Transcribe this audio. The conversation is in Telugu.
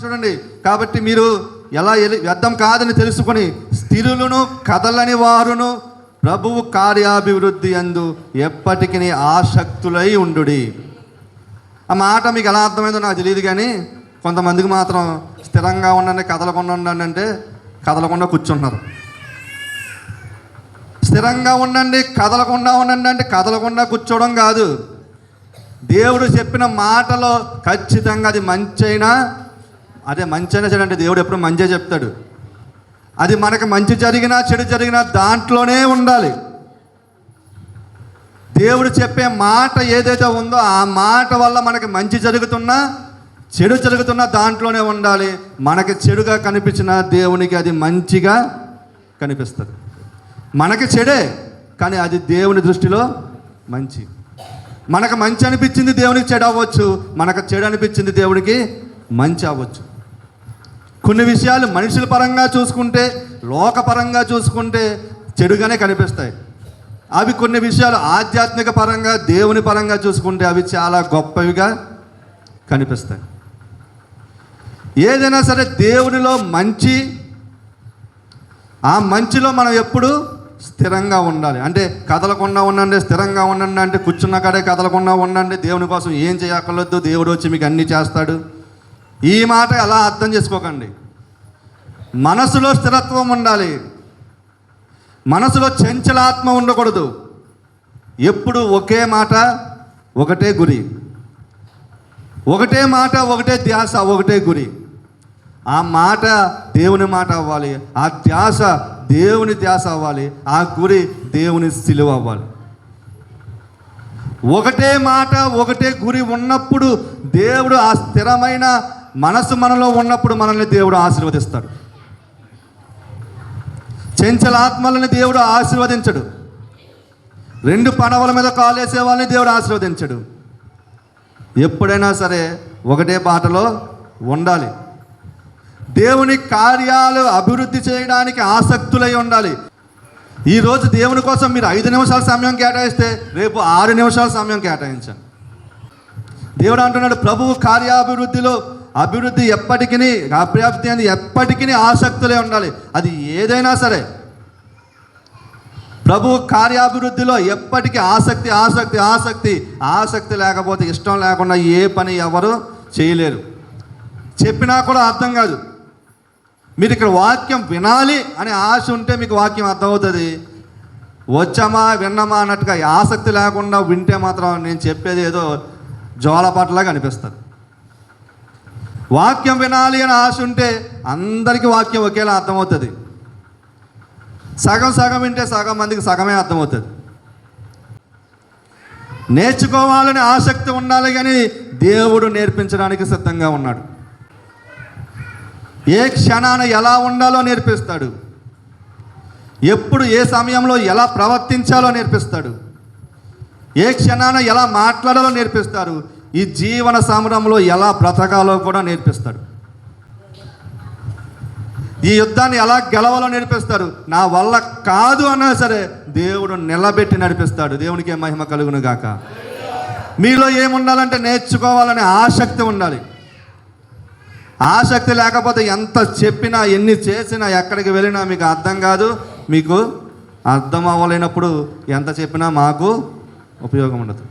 చూడండి. కాబట్టి మీరు ఎలా వ్యర్థం కాదని తెలుసుకొని స్థిరులను కదలని వారును ప్రభువు కార్యాభివృద్ధి అందు ఎప్పటికీ ఆసక్తులై ఉండుడి. ఆ మాట మీకు ఎలా అర్థమైందో నాకు తెలియదు కానీ కొంతమందికి మాత్రం స్థిరంగా ఉండండి కదలకుండా ఉండండి అంటే కదలకుండా కూర్చుంటున్నారు. స్థిరంగా ఉండండి కదలకుండా ఉండండి అంటే కదలకుండా కూర్చోవడం కాదు. దేవుడు చెప్పిన మాటలో ఖచ్చితంగా అది మంచైనా అదే మంచి అయినా చెడు అంటే దేవుడు ఎప్పుడు మంచి చెప్తాడు. అది మనకి మంచి జరిగినా చెడు జరిగినా దాంట్లోనే ఉండాలి. దేవుడు చెప్పే మాట ఏదైతే ఉందో ఆ మాట వల్ల మనకి మంచి జరుగుతున్నా చెడు జరుగుతున్నా దాంట్లోనే ఉండాలి. మనకి చెడుగా కనిపించిన దేవునికి అది మంచిగా కనిపిస్తుంది. మనకి చెడే కానీ అది దేవుని దృష్టిలో మంచి. మనకు మంచి అనిపించింది దేవునికి చెడు అవ్వచ్చు మనకు చెడు అనిపించింది దేవునికి మంచి అవ్వచ్చు. కొన్ని విషయాలు మనుషుల పరంగా చూసుకుంటే లోకపరంగా చూసుకుంటే చెడుగానే కనిపిస్తాయి. అవి కొన్ని విషయాలు ఆధ్యాత్మిక పరంగా దేవుని పరంగా చూసుకుంటే అవి చాలా గొప్పవిగా కనిపిస్తాయి. ఏదైనా సరే దేవునిలో మంచి ఆ మంచిలో మనం ఎప్పుడు స్థిరంగా ఉండాలి. అంటే కదలకుండా ఉండండి స్థిరంగా ఉండండి అంటే కూర్చున్న కాడే కదలకుండా ఉండండి. దేవుని కోసం ఏం చేయక్కర్లేదు దేవుడు వచ్చి మీకు అన్నీ చేస్తాడు. ఈ మాట అలా అర్థం చేసుకోకండి? మనసులో స్థిరత్వం ఉండాలి. మనసులో చంచలాత్మ ఉండకూడదు. ఎప్పుడు ఒకే మాట ఒకటే గురి. ఒకటే మాట ఒకటే ధ్యాస ఒకటే గురి. ఆ మాట దేవుని మాట అవ్వాలి. ఆ ధ్యాస దేవుని ధ్యాస అవ్వాలి. ఆ గురి దేవుని సిలువ అవ్వాలి. ఒకటే మాట ఒకటే గురి ఉన్నప్పుడు దేవుడు ఆ స్థిరమైన మనసు మనలో ఉన్నప్పుడు మనల్ని దేవుడు ఆశీర్వదిస్తాడు. చెంచల ఆత్మలని దేవుడు ఆశీర్వదించడు. రెండు పడవల మీద కాలేసే వాళ్ళని దేవుడు ఆశీర్వదించడు. ఎప్పుడైనా సరే ఒకటే బాటలో ఉండాలి. దేవుని కార్యాలు అభివృద్ధి చేయడానికి ఆసక్తులై ఉండాలి. ఈరోజు దేవుని కోసం మీరు ఐదు నిమిషాల సమయం కేటాయిస్తే రేపు ఆరు నిమిషాల సమయం కేటాయించండి. దేవుడు అంటున్నాడు ప్రభువు కార్యాభివృద్ధిలో అభివృద్ధి ఎప్పటికీ అభివృద్ధి అనేది ఎప్పటికీ ఆసక్తులే ఉండాలి. అది ఏదైనా సరే. ప్రభు కార్యాభివృద్ధిలో ఎప్పటికీ ఆసక్తి ఆసక్తి ఆసక్తి ఆసక్తి లేకపోతే ఇష్టం లేకుండా ఏ పని ఎవరు చేయలేరు. చెప్పినా కూడా అర్థం కాదు. మీరు ఇక్కడ వాక్యం వినాలి అనే ఆశ ఉంటే మీకు వాక్యం అర్థమవుతుంది. వచ్చామా విన్నామా అన్నట్టుగా ఆసక్తి లేకుండా వింటే మాత్రం నేను చెప్పేది ఏదో జోలపాటలాగా అనిపిస్తుంది. వాక్యం వినాలి అని ఆశ ఉంటే అందరికీ వాక్యం ఒకేలా అర్థమవుతుంది. సగం సగం వింటే సగం మందికి సగమే అర్థమవుతుంది. నేర్చుకోవాలని ఆసక్తి ఉండాలి కానీ దేవుడు నేర్పించడానికి సిద్ధంగా ఉన్నాడు. ఏ క్షణాన ఎలా ఉండాలో నేర్పిస్తాడు. ఎప్పుడు ఏ సమయంలో ఎలా ప్రవర్తించాలో నేర్పిస్తాడు. ఏ క్షణాన ఎలా మాట్లాడాలో నేర్పిస్తారు. ఈ జీవన సమరంలో ఎలా బ్రతకాలో కూడా నేర్పిస్తాడు. ఈ యుద్ధాన్ని ఎలా గెలవాలో నేర్పిస్తారు నా వల్ల కాదు అన్నా సరే దేవుడు నిలబెట్టి నడిపిస్తాడు. దేవునికి మహిమ కలుగును గాక మీలో ఏముండాలంటే నేర్చుకోవాలనే ఆసక్తి ఉండాలి. ఆసక్తి లేకపోతే ఎంత చెప్పినా ఎన్ని చేసినా ఎక్కడికి వెళ్ళినా మీకు అర్థం కాదు. మీకు అర్థం అవ్వలేనప్పుడు ఎంత చెప్పినా మాకు ఉపయోగం ఉండదు.